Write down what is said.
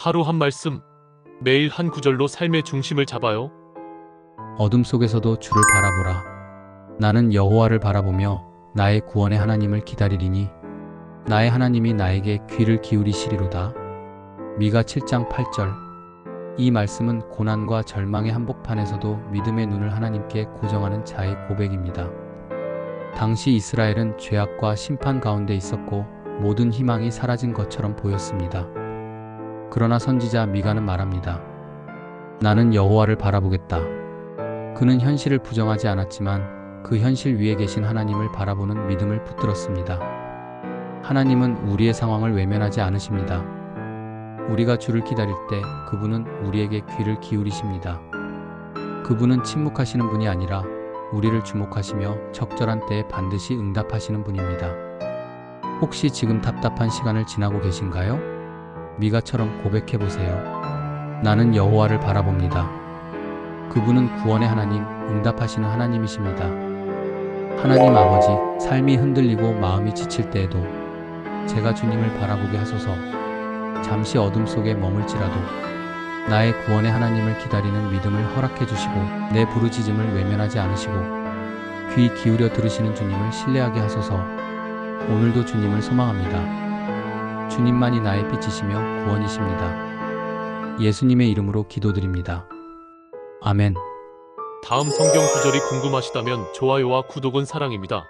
하루 한 말씀, 매일 한 구절로 삶의 중심을 잡아요. 어둠 속에서도 주를 바라보라. 나는 여호와를 바라보며 나의 구원의 하나님을 기다리리니 나의 하나님이 나에게 귀를 기울이시리로다. 미가 7장 8절. 이 말씀은 고난과 절망의 한복판에서도 믿음의 눈을 하나님께 고정하는 자의 고백입니다. 당시 이스라엘은 죄악과 심판 가운데 있었고 모든 희망이 사라진 것처럼 보였습니다. 그러나 선지자 미가는 말합니다. 나는 여호와를 바라보겠다. 그는 현실을 부정하지 않았지만 그 현실 위에 계신 하나님을 바라보는 믿음을 붙들었습니다. 하나님은 우리의 상황을 외면하지 않으십니다. 우리가 주를 기다릴 때 그분은 우리에게 귀를 기울이십니다. 그분은 침묵하시는 분이 아니라 우리를 주목하시며 적절한 때에 반드시 응답하시는 분입니다. 혹시 지금 답답한 시간을 지나고 계신가요? 미가처럼 고백해 보세요. 나는 여호와를 바라봅니다. 그분은 구원의 하나님, 응답하시는 하나님이십니다. 하나님 아버지, 삶이 흔들리고 마음이 지칠 때에도 제가 주님을 바라보게 하소서. 잠시 어둠 속에 머물지라도 나의 구원의 하나님을 기다리는 믿음을 허락해 주시고 내 부르짖음을 외면하지 않으시고 귀 기울여 들으시는 주님을 신뢰하게 하소서. 오늘도 주님을 소망합니다. 주님만이 나의 빛이시며 구원이십니다. 예수님의 이름으로 기도드립니다. 아멘. 다음 성경 구절이 궁금하시다면 좋아요와 구독은 사랑입니다.